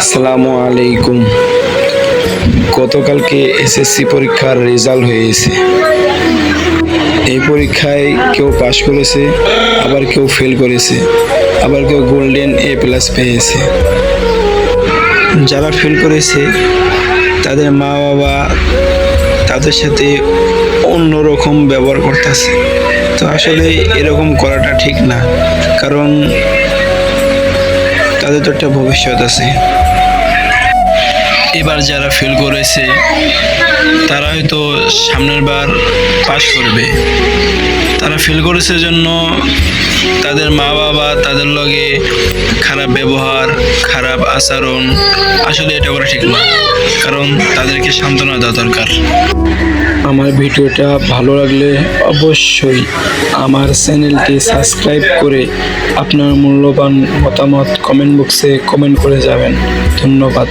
আসসালামু আলাইকুম। গতকালকে এসএসসি পরীক্ষার রেজাল্ট হয়েছে। এই পরীক্ষায় কেউ পাশ করেছে, আবার কেউ ফেল করেছে, আবার কেউ গোল্ডেন এ প্লাস পেয়েছে। যারা ফেল করেছে, তাদের মা বাবা তাদের সাথে অন্যরকম ব্যবহার করতেছে। তো আসলে এরকম করাটা ঠিক না, কারণ তাদের তো একটা ভবিষ্যৎ আছে। এবার যারা ফেল করেছে, তারা হয়তো সামনের বার পাস করবে। তারা ফেল করেছে জন্য তাদের মা বাবা, তাদের লগে খারাপ ব্যবহার, খারাপ আচরণ, আসলে এটা করা ঠিক না। কারণ তাদেরকে সান্ত্বনা দেওয়া দরকার। আমার ভিডিওটা ভালো লাগলে অবশ্যই আমার চ্যানেলটি সাবস্ক্রাইব করে আপনার মূল্যবান মতামত কমেন্ট বক্সে কমেন্ট করে যাবেন। ধন্যবাদ।